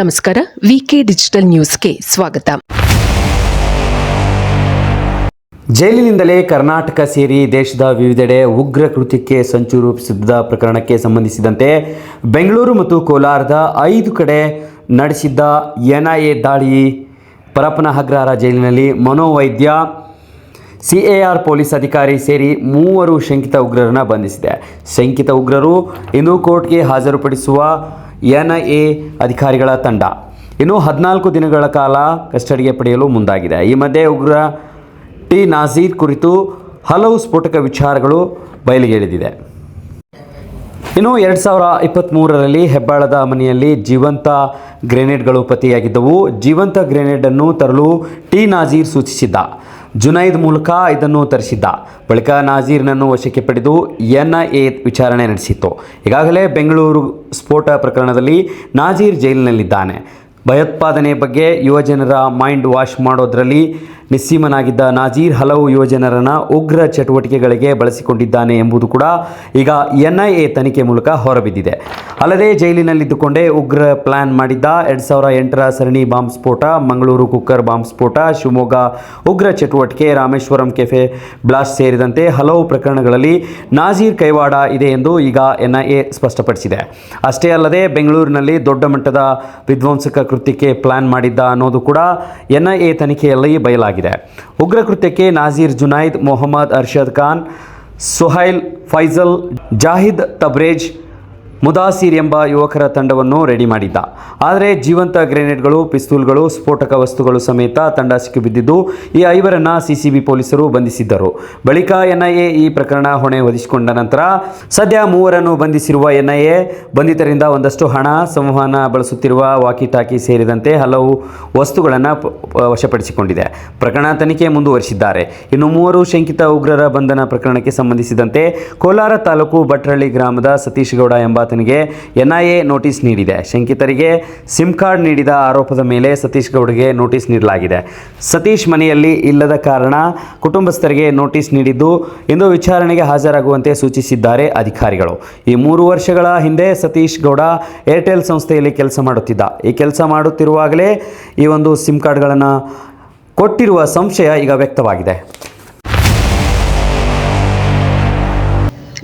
ನಮಸ್ಕಾರ. ವಿಕೆ ಡಿಜಿಟಲ್ ನ್ಯೂಸ್ಗೆ ಸ್ವಾಗತ. ಜೈಲಿನಿಂದಲೇ ಕರ್ನಾಟಕ ಸೇರಿ ದೇಶದ ವಿವಿಧೆಡೆ ಉಗ್ರ ಕೃತ್ಯಕ್ಕೆ ಸಂಚು ರೂಪಿಸಿದ್ದ ಪ್ರಕರಣಕ್ಕೆ ಸಂಬಂಧಿಸಿದಂತೆ ಬೆಂಗಳೂರು ಮತ್ತು ಕೋಲಾರದ ಐದು ಕಡೆ ನಡೆಸಿದ್ದ ಎನ್ಐಎ ದಾಳಿ. ಪರಪ್ಪನ ಅಗ್ರಹಾರ ಜೈಲಿನಲ್ಲಿ ಮನೋವೈದ್ಯ, ಸಿಎಆರ್ ಪೊಲೀಸ್ ಅಧಿಕಾರಿ ಸೇರಿ ಮೂವರು ಶಂಕಿತ ಉಗ್ರರನ್ನು ಬಂಧಿಸಿದೆ. ಶಂಕಿತ ಉಗ್ರರು ಇನ್ನೂ ಕೋರ್ಟ್ಗೆ ಹಾಜರುಪಡಿಸುವ ಎನ್ಐಎ ಅಧಿಕಾರಿಗಳ ತಂಡ. ಇನ್ನು ಹದಿನಾಲ್ಕು ದಿನಗಳ ಕಾಲ ಕಸ್ಟಡಿಗೆ ಪಡೆಯಲು ಮುಂದಾಗಿದೆ. ಈ ಮಧ್ಯೆ ಉಗ್ರ ಟಿ ನಾಜೀರ್ ಕುರಿತು ಹಲವು ಸ್ಫೋಟಕ ವಿಚಾರಗಳು ಬಯಲಿಗೆಳೆದಿದೆ ಇನ್ನು ಎರಡು ಸಾವಿರ ಇಪ್ಪತ್ತ್ಮೂರರಲ್ಲಿ ಹೆಬ್ಬಾಳದ ಮನೆಯಲ್ಲಿ ಜೀವಂತ ಗ್ರೆನೇಡ್ಗಳು ಪತ್ತೆಯಾಗಿದ್ದವು. ಜೀವಂತ ಗ್ರೆನೇಡನ್ನು ತರಲು ಟಿ ನಾಜೀರ್ ಸೂಚಿಸಿದ್ದ. ಜುನೈದ್ ಮೂಲಕ ಇದನ್ನು ತರಿಸಿದ್ದ. ಬಳಿಕ ನಾಜೀರ್ನನ್ನು ವಶಕ್ಕೆ ಪಡೆದು ಎನ್ ಎ ವಿಚಾರಣೆ ನಡೆಸಿತ್ತು. ಈಗಾಗಲೇ ಬೆಂಗಳೂರು ಸ್ಫೋಟ ಪ್ರಕರಣದಲ್ಲಿ ನಾಜೀರ್ ಜೈಲಿನಲ್ಲಿದ್ದಾನೆ. ಭಯೋತ್ಪಾದನೆ ಬಗ್ಗೆ ಯುವಜನರ ಮೈಂಡ್ ವಾಶ್ ಮಾಡೋದರಲ್ಲಿ ನಿಸ್ಸೀಮನಾಗಿದ್ದ ನಾಜೀರ್ ಹಲವು ಯುವಜನರನ್ನು ಉಗ್ರ ಚಟುವಟಿಕೆಗಳಿಗೆ ಬಳಸಿಕೊಂಡಿದ್ದಾನೆ ಎಂಬುದು ಕೂಡ ಈಗ ಎನ್ಐಎ ತನಿಖೆ ಮೂಲಕ ಹೊರಬಿದ್ದಿದೆ. ಅಲ್ಲದೆ ಜೈಲಿನಲ್ಲಿದ್ದುಕೊಂಡೇ ಉಗ್ರ ಪ್ಲಾನ್ ಮಾಡಿದ್ದ ಎರಡು ಸಾವಿರ ಎಂಟರ ಸರಣಿ ಬಾಂಬ್ ಸ್ಫೋಟ, ಮಂಗಳೂರು ಕುಕ್ಕರ್ ಬಾಂಬ್ ಸ್ಫೋಟ, ಶಿವಮೊಗ್ಗ ಉಗ್ರ ಚಟುವಟಿಕೆ, ರಾಮೇಶ್ವರಂ ಕೆಫೆ ಬ್ಲಾಸ್ಟ್ ಸೇರಿದಂತೆ ಹಲವು ಪ್ರಕರಣಗಳಲ್ಲಿ ನಾಜೀರ್ ಕೈವಾಡ ಇದೆ ಎಂದು ಈಗ ಎನ್ಐಎ ಸ್ಪಷ್ಟಪಡಿಸಿದೆ. ಅಷ್ಟೇ ಅಲ್ಲದೆ ಬೆಂಗಳೂರಿನಲ್ಲಿ ದೊಡ್ಡ ಮಟ್ಟದ ವಿಧ್ವಂಸಕ ಕೃತ್ಯಕ್ಕೆ ಪ್ಲಾನ್ ಮಾಡಿದ್ದ ಅನ್ನೋದು ಕೂಡ ಎನ್ಐಎ ತನಿಖೆಯಲ್ಲಿ ಬಯಲಾಗಿದೆ. ಉಗ್ರ ಕೃತ್ಯಕ್ಕೆ ನಾಜೀರ್ ಜುನೈದ್ ಮೊಹಮ್ಮದ್ ಅರ್ಷದ್ ಖಾನ್ ಸುಹೈಲ್ ಫೈಜಲ್ ಜಾಹಿದ್ ತಬ್ರೇಜ್ ಮುದಾಸಿರ್ ಎಂಬ ಯುವಕರ ತಂಡವನ್ನು ರೆಡಿ ಮಾಡಿದ್ದ. ಆದರೆ ಜೀವಂತ ಗ್ರೆನೇಡ್ಗಳು, ಪಿಸ್ತೂಲ್ಗಳು, ಸ್ಫೋಟಕ ವಸ್ತುಗಳು ಸಮೇತ ತಂಡ ಸಿಕ್ಕಿಬಿದ್ದಿದ್ದು, ಈ ಐವರನ್ನ ಸಿಸಿಬಿ ಪೊಲೀಸರು ಬಂಧಿಸಿದ್ದರು. ಬಳಿಕ ಎನ್ಐಎ ಈ ಪ್ರಕರಣ ಹೊಣೆ ಹೊದಿಸಿಕೊಂಡ ನಂತರ ಸದ್ಯ ಮೂವರನ್ನು ಬಂಧಿಸಿರುವ ಎನ್ಐಎ ಬಂಧಿತರಿಂದ ಒಂದಷ್ಟು ಹಣ, ಸಂವಹನ ಬಳಸುತ್ತಿರುವ ವಾಕಿ ಟಾಕಿ ಸೇರಿದಂತೆ ಹಲವು ವಸ್ತುಗಳನ್ನು ವಶಪಡಿಸಿಕೊಂಡಿದೆ. ಪ್ರಕರಣ ತನಿಖೆ ಮುಂದುವರಿಸಿದ್ದಾರೆ. ಇನ್ನು ಮೂವರು ಶಂಕಿತ ಉಗ್ರರ ಬಂಧನ ಪ್ರಕರಣಕ್ಕೆ ಸಂಬಂಧಿಸಿದಂತೆ ಕೋಲಾರ ತಾಲೂಕು ಭಟ್ರಳ್ಳಿ ಗ್ರಾಮದ ಸತೀಶ್ ಗೌಡ ಎಂಬಾತನಿಗೆ ಎನ್ಐಎ ನೋಟಿಸ್ ನೀಡಿದೆ. ಶಂಕಿತರಿಗೆ ಸಿಮ್ ಕಾರ್ಡ್ ನೀಡಿದ ಆರೋಪದ ಮೇಲೆ ಸತೀಶ್ ಗೌಡ್ಗೆ ನೋಟಿಸ್ ನೀಡಲಾಗಿದೆ. ಸತೀಶ್ ಮನೆಯಲ್ಲಿ ಇಲ್ಲದ ಕಾರಣ ಕುಟುಂಬಸ್ಥರಿಗೆ ನೋಟಿಸ್ ನೀಡಿದ್ದು ಇಂದು ವಿಚಾರಣೆಗೆ ಹಾಜರಾಗುವಂತೆ ಸೂಚಿಸಿದ್ದಾರೆ ಅಧಿಕಾರಿಗಳು. ಈ ಮೂರು ವರ್ಷಗಳ ಹಿಂದೆ ಸತೀಶ್ ಗೌಡ ಏರ್ಟೆಲ್ ಸಂಸ್ಥೆಯಲ್ಲಿ ಕೆಲಸ ಮಾಡುತ್ತಿದ್ದ. ಈ ಕೆಲಸ ಮಾಡುತ್ತಿರುವಾಗಲೇ ಈ ಒಂದು ಸಿಮ್ ಕಾರ್ಡ್ಗಳನ್ನು ಕೊಟ್ಟಿರುವ ಸಂಶಯ ಈಗ ವ್ಯಕ್ತವಾಗಿದೆ.